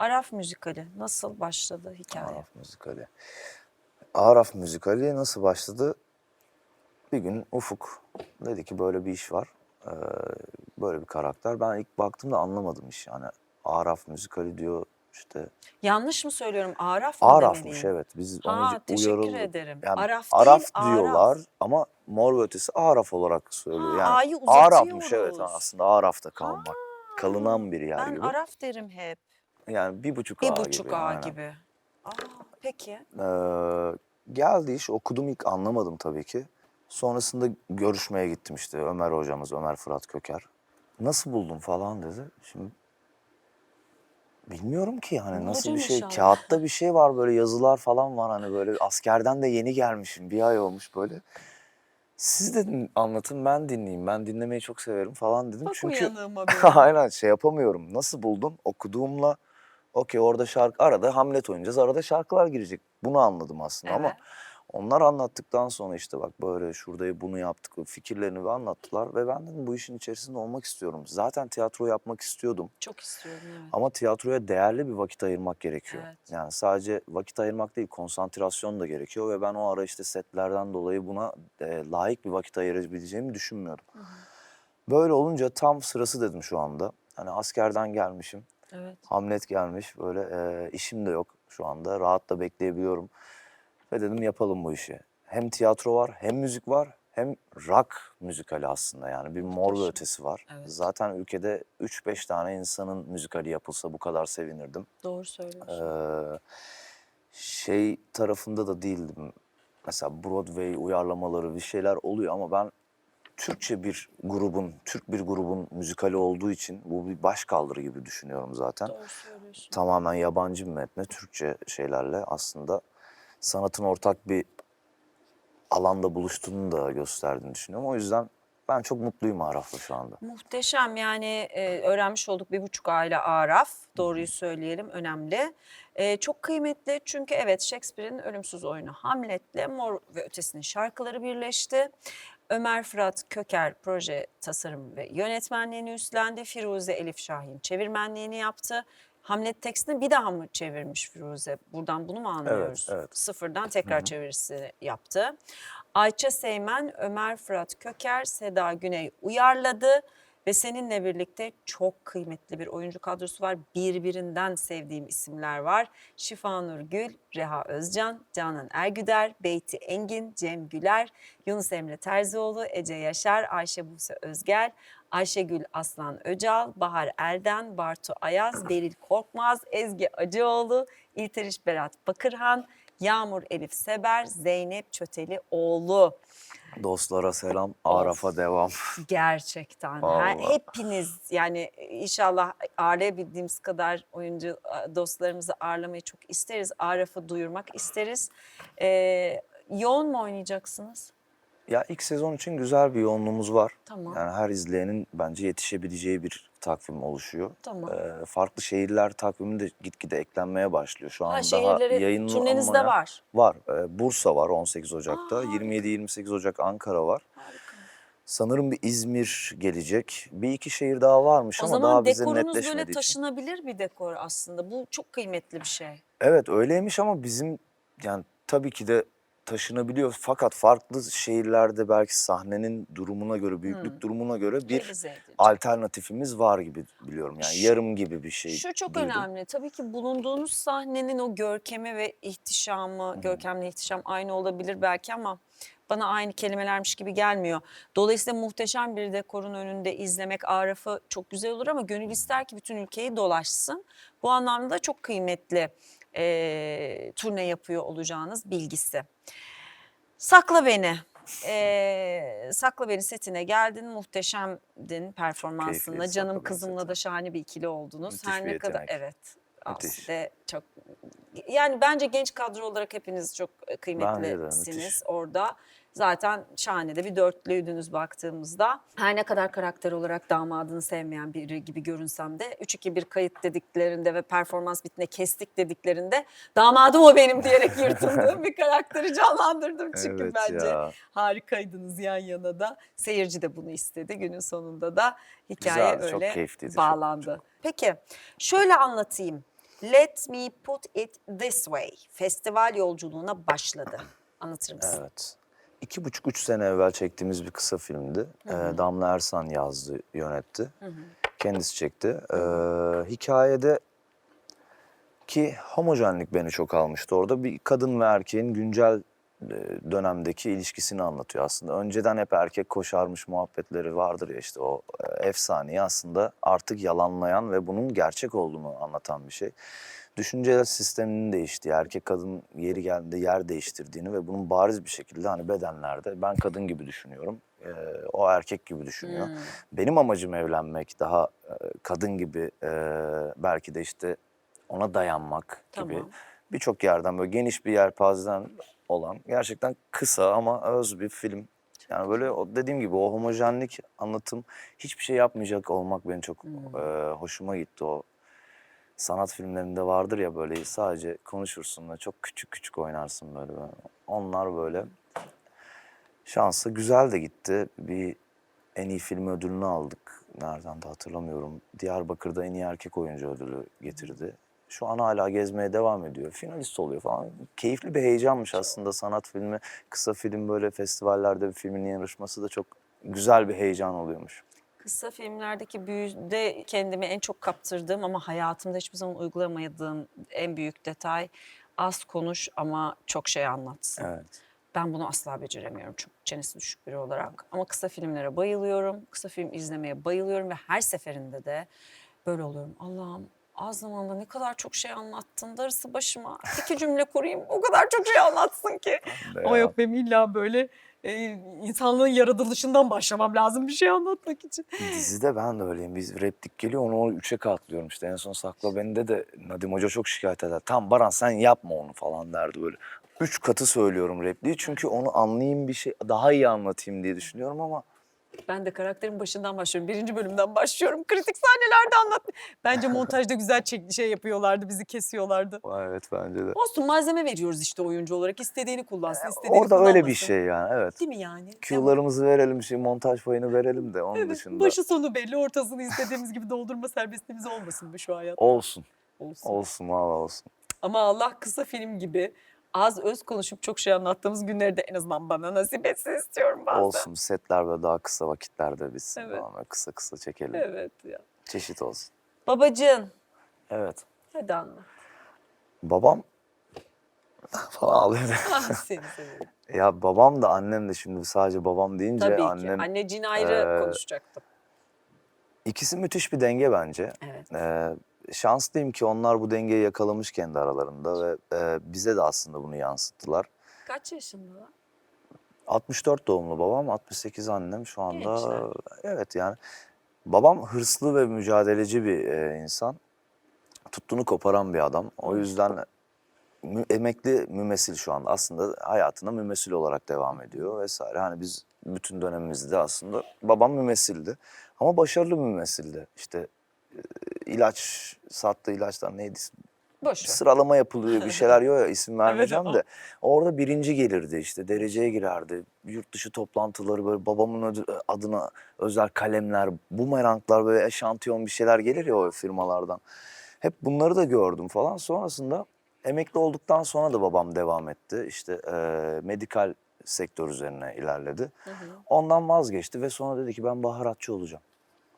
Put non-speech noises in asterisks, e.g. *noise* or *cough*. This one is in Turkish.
Araf müzikali nasıl başladı hikaye? Araf müzikali. Araf müzikali nasıl başladı? Bir gün Ufuk dedi ki böyle bir iş var. Ee, böyle bir karakter. Ben ilk baktığımda anlamadım iş. Yani Araf müzikali diyor işte. Yanlış mı söylüyorum? Araf mı Arafmış demeliyim? evet. Biz Ha, onu teşekkür uyarıldık. ederim. Yani Araf Araf, değil, Araf. diyorlar ama Mor ve Ötesi Araf olarak söylüyor. Ha, yani A'yı Arafmış evet aslında Araf'ta kalmak. Kalınan bir yer Ben gibi. Araf derim hep. Yani bir buçuk Bir A buçuk gibi. A aynen. gibi. Aa, peki. Ee, geldi iş okudum ilk anlamadım tabii ki. Sonrasında görüşmeye gittim işte Ömer hocamız Ömer Fırat Köker. Nasıl buldun falan dedi. Şimdi bilmiyorum ki yani nasıl bir şey. inşallah. Kağıtta bir şey var böyle yazılar falan var hani böyle askerden de yeni gelmişim bir ay olmuş böyle. Siz dedim anlatın ben dinleyeyim ben dinlemeyi çok severim falan dedim. Bak Çünkü uyanığıma *laughs* benim. Aynen şey yapamıyorum. Nasıl buldum? Okuduğumla okey orada şarkı arada Hamlet oynayacağız. Arada şarkılar girecek. Bunu anladım aslında ama Evet. onlar anlattıktan sonra işte bak böyle şurada bunu yaptık fikirlerini ve anlattılar ve ben dedim bu işin içerisinde olmak istiyorum. Zaten tiyatro yapmak istiyordum Çok istiyorum evet. ama tiyatroya değerli bir vakit ayırmak gerekiyor. Evet. Yani sadece vakit ayırmak değil konsantrasyon da gerekiyor ve ben o ara işte setlerden dolayı buna e, layık bir vakit ayırabileceğimi düşünmüyordum. Böyle olunca tam sırası dedim şu anda. Hani askerden gelmişim. Evet. Hamlet gelmiş böyle e, işim de yok şu anda. Rahat da bekleyebiliyorum. Ve dedim yapalım bu işi. Hem tiyatro var hem müzik var hem rock müzikali aslında yani bir mor ve ötesi var. Evet. Zaten ülkede 3-5 tane insanın müzikali yapılsa bu kadar sevinirdim. Doğru söylüyorsun. Ee, şey tarafında da değildim. Mesela Broadway uyarlamaları bir şeyler oluyor ama ben Türkçe bir grubun, Türk bir grubun müzikali olduğu için bu bir başkaldırı gibi düşünüyorum zaten. Tamamen yabancı bir metne Türkçe şeylerle aslında sanatın ortak bir alanda buluştuğunu da gösterdiğini düşünüyorum. O yüzden ben çok mutluyum Araf'la şu anda. Muhteşem yani e, öğrenmiş olduk bir buçuk aile Araf doğruyu söyleyelim önemli. E, çok kıymetli çünkü evet Shakespeare'in ölümsüz oyunu Hamlet'le Mor ve Ötesi'nin şarkıları birleşti. Ömer Fırat Köker proje tasarım ve yönetmenliğini üstlendi. Firuze Elif Şahin çevirmenliğini yaptı. Hamlet tekstini bir daha mı çevirmiş Firuze? Buradan bunu mu anlıyoruz? evet. Sıfırdan tekrar çevirisi yaptı. Ayça Seymen, Ömer Fırat Köker, Seda Güney uyarladı ve seninle birlikte çok kıymetli bir oyuncu kadrosu var. Birbirinden sevdiğim isimler var. Şifanur Gül, Reha Özcan, Canan Ergüder, Beyti Engin, Cem Güler, Yunus Emre Terzioğlu, Ece Yaşar, Ayşe Buse Özgel, Ayşegül Aslan Öcal, Bahar Erden, Bartu Ayaz, Beril Korkmaz, Ezgi Acıoğlu, İlteriş Berat Bakırhan, Yağmur Elif Seber, Zeynep Çötelioğlu. Dostlara selam, Araf'a devam. Gerçekten. Vallahi. hepiniz yani inşallah ağırlayabildiğimiz kadar oyuncu dostlarımızı ağırlamayı çok isteriz. Araf'ı duyurmak isteriz. Ee, yoğun mu oynayacaksınız? Ya ilk sezon için güzel bir yoğunluğumuz var. Tamam. Yani her izleyenin bence yetişebileceği bir takvim oluşuyor. Tamam. Ee, farklı şehirler takvimi de gitgide eklenmeye başlıyor. Şu an Ha, daha yayınlanmaya turnenizde var. var. Ee, Bursa var 18 Ocak'ta. Aa, harika. 27-28 Ocak Ankara var. Harika. Sanırım bir İzmir gelecek. Bir iki şehir daha varmış O ama zaman daha bize dekorunuz netleşmediği böyle için. taşınabilir bir dekor aslında. Bu çok kıymetli bir şey. Evet öyleymiş ama bizim yani tabii ki de taşınabiliyor. Fakat farklı şehirlerde belki sahnenin durumuna göre, büyüklük Hmm. durumuna göre bir alternatifimiz var gibi biliyorum. Yani Şu- yarım gibi bir şey Şu çok duydum. önemli. Tabii ki bulunduğunuz sahnenin o görkemi ve ihtişamı, görkemle ihtişam aynı olabilir belki ama bana aynı kelimelermiş gibi gelmiyor. Dolayısıyla muhteşem bir dekorun önünde izlemek Araf'ı çok güzel olur ama gönül ister ki bütün ülkeyi dolaşsın. Bu anlamda çok kıymetli eee turne yapıyor olacağınız bilgisi. Sakla Beni. Ee, Sakla Beni setine geldin, muhteşemdin performansında. Keyifliydi Canım kızımla da şahane bir ikili oldunuz. Müthiş Her bir ne kadar yetenek. evet. Müthiş. Aslı çok yani bence genç kadro olarak hepiniz çok de, kıymetlisiniz orada. Zaten şahane de bir dörtlüydünüz baktığımızda. Her ne kadar karakter olarak damadını sevmeyen biri gibi görünsem de 3-2-1 kayıt dediklerinde ve performans bitine kestik dediklerinde damadım o benim diyerek *laughs* yırtındığım bir karakteri canlandırdım. Çünkü Evet bence ya. harikaydınız yan yana da. Seyirci de bunu istedi. Günün sonunda da hikaye Güzeldi, çok öyle keyifliydi, çok- bağlandı. Peki şöyle anlatayım. Let Me Put It This Way festival yolculuğuna başladı. Anlatır mısın? Evet. İki buçuk, üç sene evvel çektiğimiz bir kısa filmdi. Ee, Damla Ersan yazdı, yönetti. Kendisi çekti. Ee, hikayede ki homojenlik beni çok almıştı orada. Bir kadın ve erkeğin güncel e, dönemdeki ilişkisini anlatıyor aslında. Önceden hep erkek koşarmış muhabbetleri vardır ya işte o e, efsaneyi aslında artık yalanlayan ve bunun gerçek olduğunu anlatan bir şey. Düşünce sisteminin değiştiği, erkek kadın yeri geldiğinde yer değiştirdiğini ve bunun bariz bir şekilde hani bedenlerde ben kadın gibi düşünüyorum, e, o erkek gibi düşünüyor. Benim amacım evlenmek, daha e, kadın gibi e, belki de işte ona dayanmak gibi Tamam. birçok yerden böyle geniş bir yelpazeden olan gerçekten kısa ama öz bir film. Yani böyle o dediğim gibi o homojenlik anlatım hiçbir şey yapmayacak olmak beni çok e, hoşuma gitti o. Sanat filmlerinde vardır ya böyle sadece konuşursun ve çok küçük küçük oynarsın böyle. Onlar böyle şansı güzel de gitti. Bir en iyi film ödülünü aldık. Nereden de hatırlamıyorum. Diyarbakır'da en iyi erkek oyuncu ödülü getirdi. Şu an hala gezmeye devam ediyor. Finalist oluyor falan. Keyifli bir heyecanmış aslında sanat filmi. Kısa film böyle festivallerde bir filmin yarışması da çok güzel bir heyecan oluyormuş. Kısa filmlerdeki büyüde kendimi en çok kaptırdığım ama hayatımda hiçbir zaman uygulamadığım en büyük detay az konuş ama çok şey anlatsın. Evet. Ben bunu asla beceremiyorum çok çenesi düşük biri olarak. Ama kısa filmlere bayılıyorum. Kısa film izlemeye bayılıyorum ve her seferinde de böyle oluyorum. Allah'ım az zamanda ne kadar çok şey anlattın. Darısı başıma. İki cümle kurayım. O kadar çok şey anlatsın ki. Ama yok benim illa böyle e, insanlığın yaratılışından başlamam lazım bir şey anlatmak için. Dizide ben de öyleyim. Biz replik geliyor onu o üçe katlıyorum işte. En son Sakla Beni de Nadim Hoca çok şikayet eder. Tam Baran sen yapma onu falan derdi böyle. Üç katı söylüyorum repliği çünkü onu anlayayım bir şey daha iyi anlatayım diye düşünüyorum ama Ben de karakterin başından başlıyorum. Birinci bölümden başlıyorum. Kritik sahnelerde anlat. Bence montajda güzel çek şey yapıyorlardı. Bizi kesiyorlardı. evet bence de. Olsun malzeme veriyoruz işte oyuncu olarak. İstediğini kullansın, istediğini Orada öyle bir kullanmasın. şey yani evet. Değil mi yani? Q'larımızı verelim, şey, montaj payını verelim de onun Evet, dışında Başı sonu belli, ortasını istediğimiz gibi doldurma serbestliğimiz olmasın mı şu hayat? olsun. Olsun. Olsun valla olsun. Ama Allah kısa film gibi az öz konuşup çok şey anlattığımız günleri de en azından bana nasip etsin istiyorum bazen. Olsun setler böyle daha kısa vakitlerde bitsin. Evet. kısa kısa çekelim. Evet ya. Çeşit olsun. Babacığın. Evet. Hadi anlat. Babam *laughs* falan ağlıyor. Ah seni seviyorum. *laughs* Ya babam da annem de şimdi sadece babam deyince Tabii ki. annem Anneciğin ayrı eee, konuşacaktım. ikisi müthiş bir denge bence. Evet. Ee, şanslıyım ki onlar bu dengeyi yakalamış kendi aralarında ve e, bize de aslında bunu yansıttılar. Kaç yaşında? 64 doğumlu babam, 68 annem şu anda. Gençler. Evet yani babam hırslı ve mücadeleci bir e, insan. Tuttuğunu koparan bir adam. O yüzden mü- emekli mümessil şu anda. Aslında hayatına mümessil olarak devam ediyor vesaire. Hani biz bütün dönemimizde aslında babam mümessildi. Ama başarılı mümessildi. İşte ilaç sattığı ilaçlar neydi? Boş ver. sıralama yapılıyor bir şeyler *laughs* yok ya isim vermeyeceğim o. de. Orada birinci gelirdi işte dereceye girerdi. Yurt dışı toplantıları böyle babamın adına özel kalemler, bumeranglar böyle eşantiyon bir şeyler gelir ya o firmalardan. Hep bunları da gördüm falan. Sonrasında emekli olduktan sonra da babam devam etti. İşte eee, medikal sektör üzerine ilerledi. Ondan vazgeçti ve sonra dedi ki ben baharatçı olacağım.